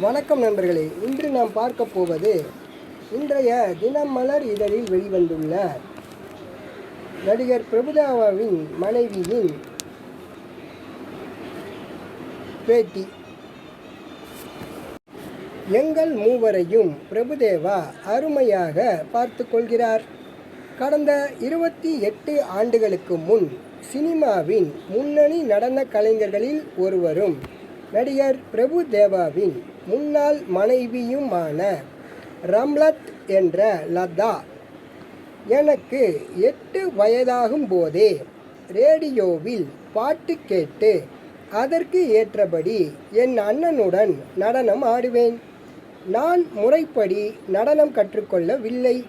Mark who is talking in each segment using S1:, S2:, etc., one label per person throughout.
S1: வணக்கம் நண்பர்களே. இன்று நாம் பார்க்க போவது இன்றைய தினமலர் இதழில் வெளிவந்துள்ள நடிகர் பிரபுதாவாவின் மனைவியின் பேட்டி. எங்கள் மூவரையும் பிரபுதேவா அருமையாக பார்த்து கொள்கிறார். கடந்த இருபத்தி எட்டு ஆண்டுகளுக்கு முன் சினிமாவின் முன்னணி நடன கலைஞர்களில் ஒருவரும் நடிகர் பிரபுதேவாவின் முன்னாள் மனைவியுமான ரம்லத் என்ற லதா. எனக்கு எட்டு வயதாகும் போதே ரேடியோவில் பாட்டு கேட்டு அதற்கு ஏற்றபடி என் அண்ணனுடன் நடனம் ஆடுவேன். நான் முறைப்படி நடனம் கற்றுக்கொள்ளவில்லை.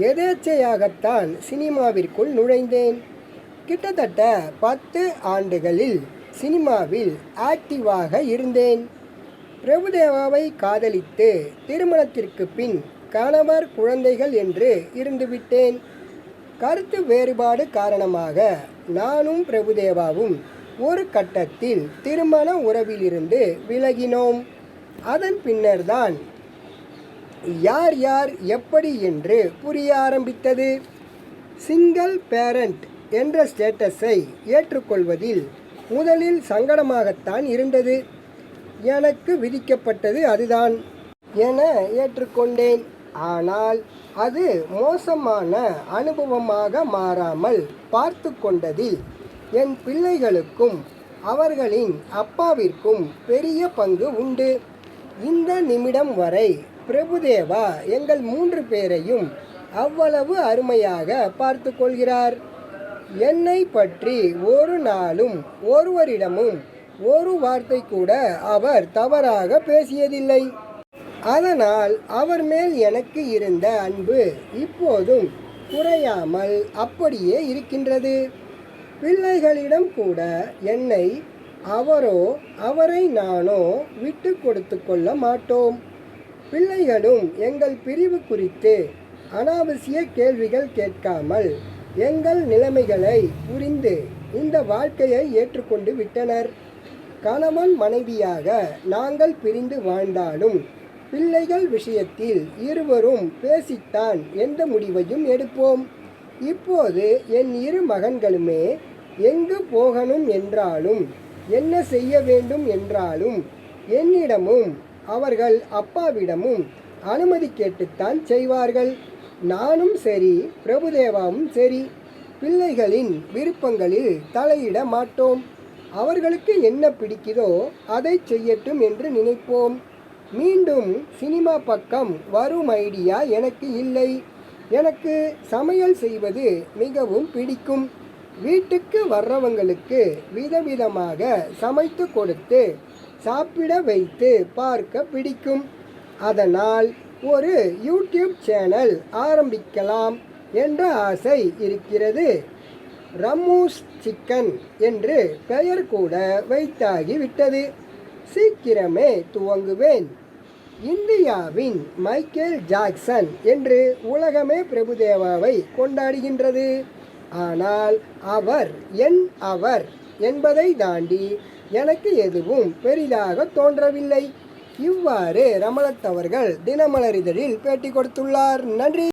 S1: எதேச்சையாகத்தான் சினிமாவிற்குள் நுழைந்தேன். கிட்டத்தட்ட பத்து ஆண்டுகளில் சினிமாவில் ஆக்டிவாக இருந்தேன். பிரபுதேவாவை காதலித்து திருமணத்திற்கு பின் கணவர் குழந்தைகள் என்று இருந்துவிட்டேன். கருத்து வேறுபாடு காரணமாக நானும் பிரபுதேவாவும் ஒரு கட்டத்தில் திருமண உறவிலிருந்து விலகினோம். அதன் பின்னர்தான் யார் யார் எப்படி என்று புரிய ஆரம்பித்தது. சிங்கிள் பேரண்ட் என்ற ஸ்டேட்டஸை ஏற்றுக்கொள்வதில் முதலில் சங்கடமாகத்தான் இருந்தது. எனக்கு விதிக்கப்பட்டது அதுதான் என ஏற்றுக்கொண்டேன். ஆனால் அது மோசமான அனுபவமாக மாறாமல் பார்த்து கொண்டதில் என் பிள்ளைகளுக்கும் அவர்களின் அப்பாவிற்கும் பெரிய பங்கு உண்டு. இந்த நிமிடம் வரை பிரபுதேவா எங்கள் மூன்று பேரையும் அவ்வளவு அருமையாக பார்த்து கொள்கிறார். என்னை பற்றி ஒரு நாளும் ஒருவரிடமும் ஒரு வார்த்தை கூட அவர் தவறாக பேசியதில்லை. அதனால் அவர் மேல் எனக்கு இருந்த அன்பு இப்போதும் குறையாமல் அப்படியே இருக்கின்றது. பிள்ளைகளிடம் கூட என்னை அவரோ அவரை நானோ விட்டு கொடுத்து கொள்ள மாட்டோம். பிள்ளைகளும் எங்கள் பிரிவு குறித்து அனாவசிய கேள்விகள் கேட்காமல் எங்கள் நிலைமைகளை புரிந்து இந்த வாழ்க்கையை ஏற்றுக்கொண்டு விட்டனர். கணவன் மனைவியாக நாங்கள் பிரிந்து வாழ்ந்தாலும் பிள்ளைகள் விஷயத்தில் இருவரும் பேசித்தான் எந்த முடிவையும் எடுப்போம். இப்போது என் இரு மகன்களுமே எங்கு போகணும் என்றாலும் என்ன செய்ய வேண்டும் என்றாலும் என்னிடமும் அவர்கள் அப்பாவிடமும் அனுமதி கேட்டுத்தான் செய்வார்கள். நானும் சரி பிரபுதேவாவும் சரி பிள்ளைகளின் விருப்பங்களில் தலையிட மாட்டோம். அவர்களுக்கு என்ன பிடிக்குதோ அதை செய்யட்டும் என்று நினைப்போம். மீண்டும் சினிமா பக்கம் வரும் ஐடியா எனக்கு இல்லை. எனக்கு சமையல் செய்வது மிகவும் பிடிக்கும். வீட்டுக்கு வர்றவங்களுக்கு விதவிதமாக சமைத்து கொடுத்து சாப்பிட வைத்து பார்க்க பிடிக்கும். அதனால் ஒரு யூடியூப் சேனல் ஆரம்பிக்கலாம் என்ற ஆசை இருக்கிறது. ரம்மூஸ் சிக்கன் என்று பெயர் கூட வைத்தாகி விட்டது. சீக்கிரமே துவங்குவேன். இந்தியாவின் மைக்கேல் ஜாக்சன் என்று உலகமே பிரபுதேவாவை கொண்டாடுகின்றது. ஆனால் அவர் என் அவர் என்பதை தாண்டி எனக்கு எதுவும் பெரிதாக தோன்றவில்லை. இவ்வாறு ரமணத் அவர்கள் தினமலர் இதழில் பேட்டி கொடுத்துள்ளார். நன்றி.